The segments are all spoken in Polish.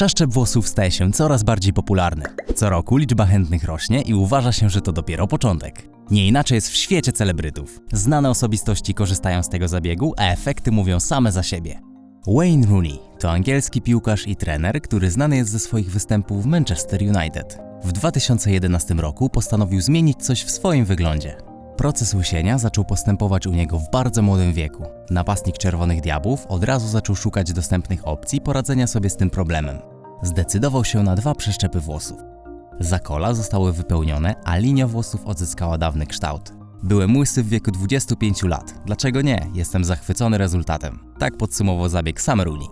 Przeszczep włosów staje się coraz bardziej popularny. Co roku liczba chętnych rośnie i uważa się, że to dopiero początek. Nie inaczej jest w świecie celebrytów. Znane osobistości korzystają z tego zabiegu, a efekty mówią same za siebie. Wayne Rooney to angielski piłkarz i trener, który znany jest ze swoich występów w Manchester United. W 2011 roku postanowił zmienić coś w swoim wyglądzie. Proces łysienia zaczął postępować u niego w bardzo młodym wieku. Napastnik Czerwonych Diabłów od razu zaczął szukać dostępnych opcji poradzenia sobie z tym problemem. Zdecydował się na dwa przeszczepy włosów. Zakola zostały wypełnione, a linia włosów odzyskała dawny kształt. Byłem łysy w wieku 25 lat. Dlaczego nie? Jestem zachwycony rezultatem. Tak podsumował zabieg Sam Rooney.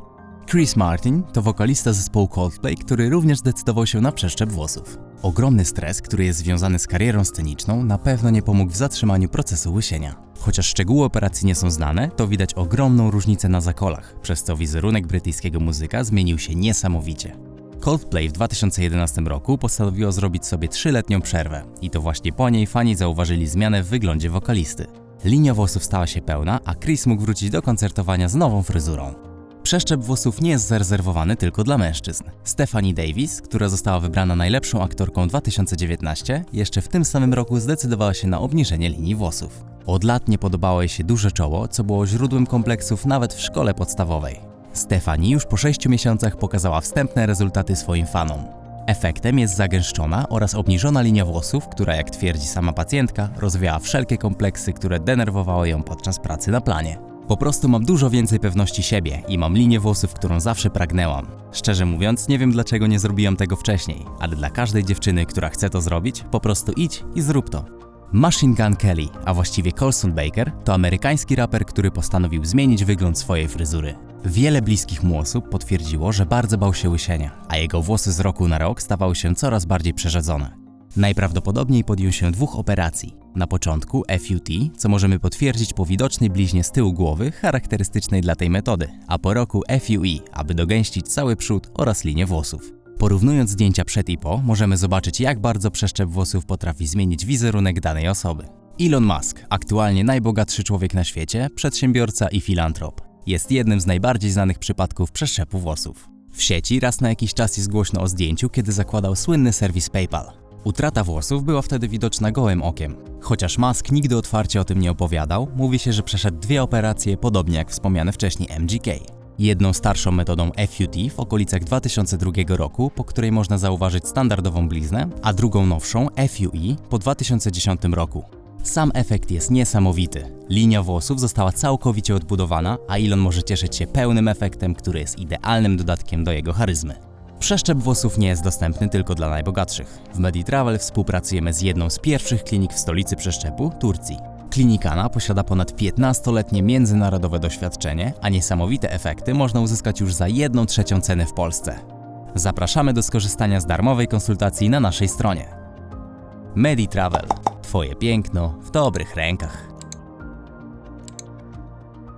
Chris Martin to wokalista zespołu Coldplay, który również zdecydował się na przeszczep włosów. Ogromny stres, który jest związany z karierą sceniczną, na pewno nie pomógł w zatrzymaniu procesu łysienia. Chociaż szczegóły operacji nie są znane, to widać ogromną różnicę na zakolach, przez co wizerunek brytyjskiego muzyka zmienił się niesamowicie. Coldplay w 2011 roku postanowiło zrobić sobie trzyletnią przerwę i to właśnie po niej fani zauważyli zmianę w wyglądzie wokalisty. Linia włosów stała się pełna, a Chris mógł wrócić do koncertowania z nową fryzurą. Przeszczep włosów nie jest zarezerwowany tylko dla mężczyzn. Stephanie Davis, która została wybrana najlepszą aktorką 2019, jeszcze w tym samym roku zdecydowała się na obniżenie linii włosów. Od lat nie podobało jej się duże czoło, co było źródłem kompleksów nawet w szkole podstawowej. Stephanie już po 6 miesiącach pokazała wstępne rezultaty swoim fanom. Efektem jest zagęszczona oraz obniżona linia włosów, która, jak twierdzi sama pacjentka, rozwiała wszelkie kompleksy, które denerwowały ją podczas pracy na planie. Po prostu mam dużo więcej pewności siebie i mam linię włosów, którą zawsze pragnęłam. Szczerze mówiąc, nie wiem dlaczego nie zrobiłam tego wcześniej, ale dla każdej dziewczyny, która chce to zrobić, po prostu idź i zrób to. Machine Gun Kelly, a właściwie Colson Baker, to amerykański raper, który postanowił zmienić wygląd swojej fryzury. Wiele bliskich mu osób potwierdziło, że bardzo bał się łysienia, a jego włosy z roku na rok stawały się coraz bardziej przerzedzone. Najprawdopodobniej podjął się dwóch operacji. Na początku FUT, co możemy potwierdzić po widocznej bliźnie z tyłu głowy, charakterystycznej dla tej metody, a po roku FUE, aby dogęścić cały przód oraz linię włosów. Porównując zdjęcia przed i po, możemy zobaczyć jak bardzo przeszczep włosów potrafi zmienić wizerunek danej osoby. Elon Musk, aktualnie najbogatszy człowiek na świecie, przedsiębiorca i filantrop, jest jednym z najbardziej znanych przypadków przeszczepu włosów. W sieci raz na jakiś czas jest głośno o zdjęciu, kiedy zakładał słynny serwis PayPal. Utrata włosów była wtedy widoczna gołym okiem. Chociaż Musk nigdy otwarcie o tym nie opowiadał, mówi się, że przeszedł dwie operacje, podobnie jak wspomniane wcześniej MGK. Jedną starszą metodą FUT w okolicach 2002 roku, po której można zauważyć standardową bliznę, a drugą nowszą FUE po 2010 roku. Sam efekt jest niesamowity. Linia włosów została całkowicie odbudowana, a Elon może cieszyć się pełnym efektem, który jest idealnym dodatkiem do jego charyzmy. Przeszczep włosów nie jest dostępny tylko dla najbogatszych. W Meditravel współpracujemy z jedną z pierwszych klinik w stolicy przeszczepu, Turcji. Klinikana posiada ponad 15-letnie międzynarodowe doświadczenie, a niesamowite efekty można uzyskać już za 1 trzecią ceny w Polsce. Zapraszamy do skorzystania z darmowej konsultacji na naszej stronie. Meditravel. Twoje piękno w dobrych rękach.